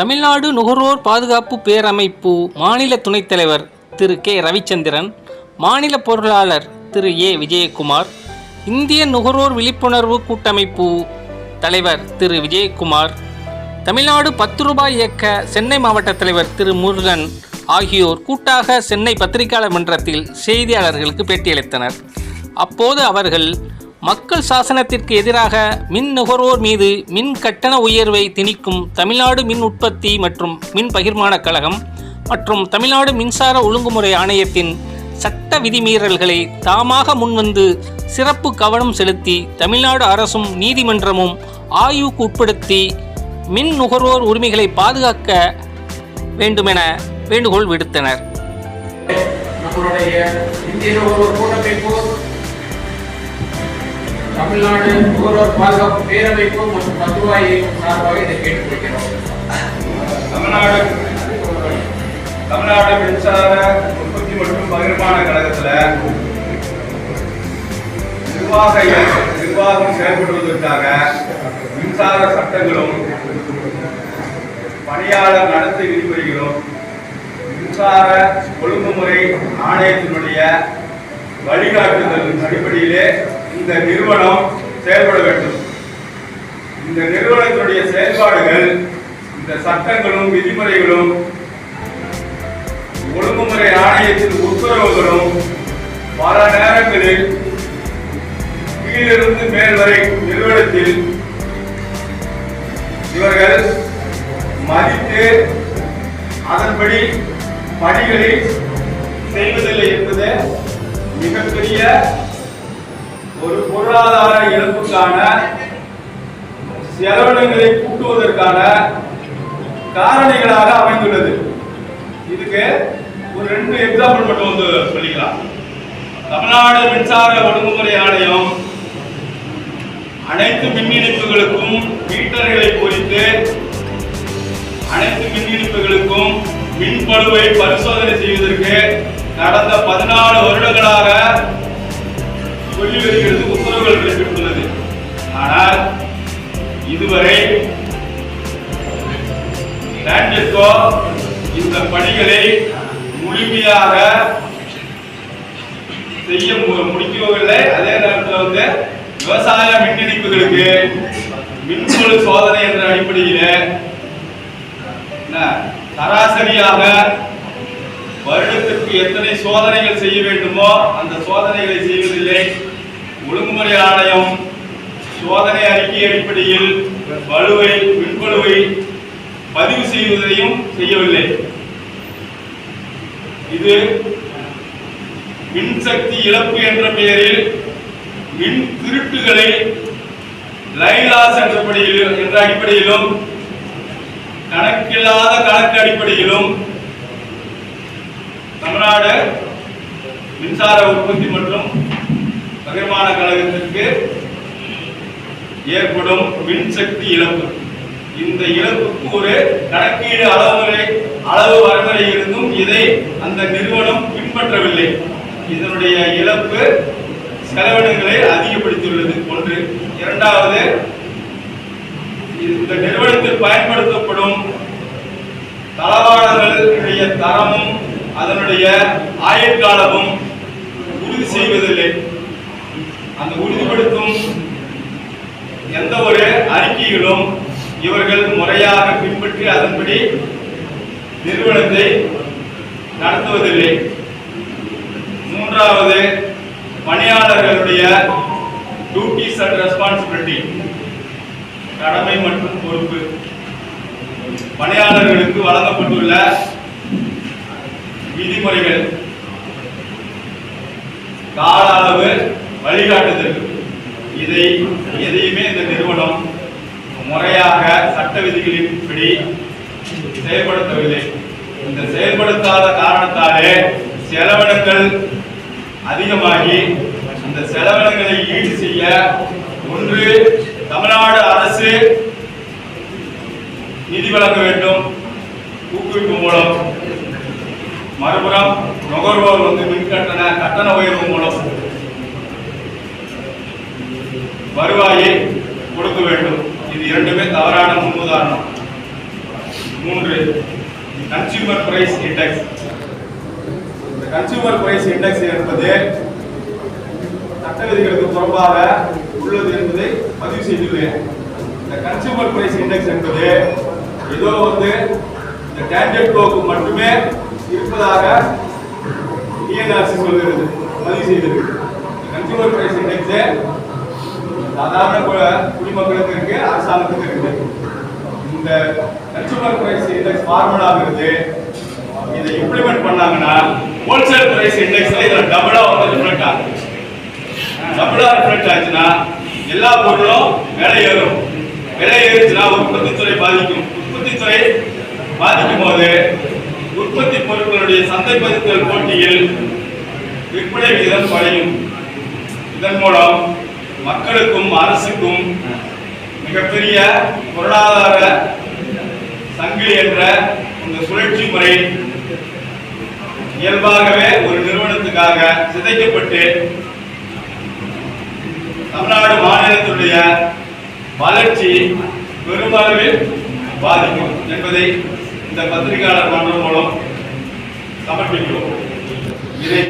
தமிழ்நாடு நுகர்வோர் பாதுகாப்பு பேரமைப்பு மாநில துணைத் தலைவர் திரு கே. ரவிச்சந்திரன் மாநில பொருளாளர் திரு ஏ. விஜயகுமார் இந்திய நுகர்வோர் விழிப்புணர்வு கூட்டமைப்பு தலைவர் திரு விஜயகுமார் தமிழ்நாடு பத்து ரூபாய் இயக்க சென்னை மாவட்ட தலைவர் திரு முருகன் ஆகியோர் கூட்டாக சென்னை பத்திரிகையாளர் மன்றத்தில் செய்தியாளர்களுக்கு பேட்டியளித்தனர். அப்போது அவர்கள் மக்கள் சாசனத்திற்கு எதிராக மின் நுகர்வோர் மீது மின் கட்டண உயர்வை திணிக்கும் தமிழ்நாடு மின் உற்பத்தி மற்றும் மின் பகிர்மான கழகம் மற்றும் தமிழ்நாடு மின்சார ஒழுங்குமுறை ஆணையத்தின் சட்ட விதிமீறல்களை தாமாக முன்வந்து சிறப்பு கவனம் செலுத்தி தமிழ்நாடு அரசும் நீதிமன்றமும் ஆய்வுக்கு உட்படுத்தி மின் நுகர்வோர் உரிமைகளை பாதுகாக்க வேண்டுமென வேண்டுகோள் விடுத்தனர். நம்மளுடைய இந்திய நுகர்வோர் கூட்டமைப்பு தமிழ்நாடு நுகர்வோர் பாதுகாப்பு பேரமைப்பு மற்றும் பத்துவாய் இயக்கம் சார்பாக இதை கேட்டுக்கொள்கிறோம். தமிழ்நாடு தமிழ்நாடு மின்சார உற்பத்தி மற்றும் பகிர்மான கழகத்தில் நிர்வாக நிர்வாகம் செயல்படுவதற்காக மின்சார சட்டங்களும் பணியாளர் நடத்தை விதிமுறைகளும் மின்சார ஒழுங்குமுறை ஆணையத்தினுடைய வழிகாட்டுதல் அடிப்படையிலே இந்த நிறுவனம் செயல்பட வேண்டும். இந்த நிறுவனத்தினுடைய செயல்பாடுகள் இந்த சட்டங்களும் விதிமுறைகளும் ஒழுங்குமுறை ஆணையத்தின் உத்தரவுகளும் பல நேரங்களில் கீழிருந்து மேல் வரை நிறுவனத்தில் இவர்கள் மதித்து அதன்படி பணிகளை செய்வதில்லை என்பது மிகப்பெரிய ஒரு பொருளாதார இழப்புக்கான செலவினங்களை கூட்டுவதற்கான காரணிகளாக அமைந்துள்ளது. இதுக்கு ஒரு ரெண்டு எக்ஸாம்பிள் மட்டும் வந்து சொல்லிக்கலாம். தமிழ்நாடு மின்சார ஒழுங்குமுறை ஆணையம் அனைத்து மின் இணைப்புகளுக்கும் மீட்டர்களை பொறித்து அனைத்து மின் இணைப்புகளுக்கும் மின் பளுவை பரிசோதனை செய்வதற்கு கடந்த பதினாலு வருடங்களாக சொல்லி வருகிறது உத்தரவுகள் பிறப்பித்துள்ளது ஆனால் இதுவரை லேண்டிற்கோ இந்த பணிகளை முழுமையாக செய்ய முடிக்கவில்லை. அதே நேரத்தில் வந்து விவசாய மின் இணைப்புகளுக்கு மின்பொழு சோதனை என்ற அடிப்படையில் சராசரியாக வருடத்திற்கு எத்தனை சோதனைகள் செய்ய வேண்டுமோ அந்த சோதனைகளை செய்வதில்லை. ஒழுங்குமுறை ஆணையம் சோதனை அறிக்கை அடிப்படையில் வலுவை பின்பலுவை பதிவு செய்வதையும் செய்யவில்லை. இது மின்சக்தி இழப்பு என்ற பெயரில் மின் திருட்டுகளை லைலாஸ் என்ற என்ற அடிப்படையிலும் கணக்கில்லாத கணக்கு அடிப்படையிலும் தமிழ்நாடு மின்சார உற்பத்தி மற்றும் பகிர்மான கழகத்திற்கு ஏற்படும் மின்சக்தி இழப்பு. இந்த இழப்புக்கு ஒரு கணக்கீடு அளவுமுறை அளவு வரைமுறை இருந்தும் இதை அந்த நிறுவனம் பின்பற்றவில்லை. இதனுடைய இழப்பு செலவினங்களை அதிகப்படுத்தியுள்ளது. ஒன்று. இரண்டாவது இந்த நிறுவனத்தில் பயன்படுத்தப்படும் தளவாடங்களுடைய தரமும் அதனுடைய ஆயுட்காலமும் உறுதி செய்வதில்லை. எந்த ஒரு அறிக்கைகளும் இவர்கள் முறையாக பின்பற்றி அதன்படி நிறுவனத்தை நடத்துவதில்லை. மூன்றாவது பணியாளர்களுடைய டியூட்டிஸ் அண்ட் ரெஸ்பான்சிபிலிட்டி கடமை மற்றும் பொறுப்பு. பணியாளர்களுக்கு வழங்கப்பட்டுள்ள விதிமுறைகள் கால அளவு வழிகாட்டுதல் இதை எதையுமே இந்த நிறுவனம் முறையாக சட்ட விதிகளின்படி செயல்படுத்தவில்லை. இந்த செயல்படுத்தாத காரணத்தாலே செலவினங்கள் அதிகமாகி அந்த செலவினங்களை ஈடு செய்ய ஒன்று தமிழ்நாடு அரசு நிதி வழங்க வேண்டும். ஊக்குவிப்பு மூலம். மறுபுறம் நுகர்வோர் வந்து மின் கட்டண கட்டண உயர்வு மூலம். வருவாயை கொடுக்க வேண்டும். இது இரண்டுமே தவறான முன்னுதாரணம். மூன்று கன்சியூமர் பிரைஸ் இண்டெக்ஸ் இந்த கன்சியூமர் பிரைஸ் இண்டெக்ஸ் என்பது சட்ட விதிகளுக்கு புறம்பாக உள்ளது என்பதை பதிவு செய்துள்ளேன். இந்த கன்சியூமர் பிரைஸ் இண்டெக்ஸ் என்பது ஏதோ வந்து இந்த டேஞ்சட் ஃப்ளோக்கு மட்டுமே இருப்பதாக e டிஎன்ஆர்சி சொல்கிறது. பதிவு செய்தது கன்சியூமர் பிரைஸ் இண்டெக்ஸே சாதாரண குடிமக்களுக்கு இருக்கு அரசாங்கத்துக்கு இருக்கு. இந்த கன்சூமர் பிரைஸ் இண்டெக்ஸ் ஃபார்முலாங்கிறது இதை இம்ப்ளிமெண்ட் பண்ணாங்கன்னா ஹோல்சேல் பிரைஸ் இண்டெக்ஸ்ல இதுல டபுளா வந்து ரிஃப்ளெக்ட் ஆகும். டபுளா ரிஃப்ளெக்ட் ஆச்சுன்னா எல்லா பொருளும் விலை ஏறும். விலை ஏறிச்சுன்னா உற்பத்தி துறை பாதிக்கும். உற்பத்தி துறை பாதிக்கும் போது உற்பத்தி பொருட்களுடைய சந்தைப்படுத்தல் போட்டியில் விற்பனை விகிதம் குறையும். இதன் மூலம் மக்களுக்கும் அரசுக்கும் மிகப்பெரிய பொருளாதார சங்கிலி என்ற இந்த சுழற்சி முறை இயல்பாகவே ஒரு நிறுவனத்துக்காக சிதைக்கப்பட்டு தமிழ்நாடு மாநிலத்துடைய வளர்ச்சி பெருமளவில் பாதிக்கும் என்பதை இந்த பத்திரிகையாளர் மன்றம் மூலம் சமர்ப்பிக்கிறோம். இதை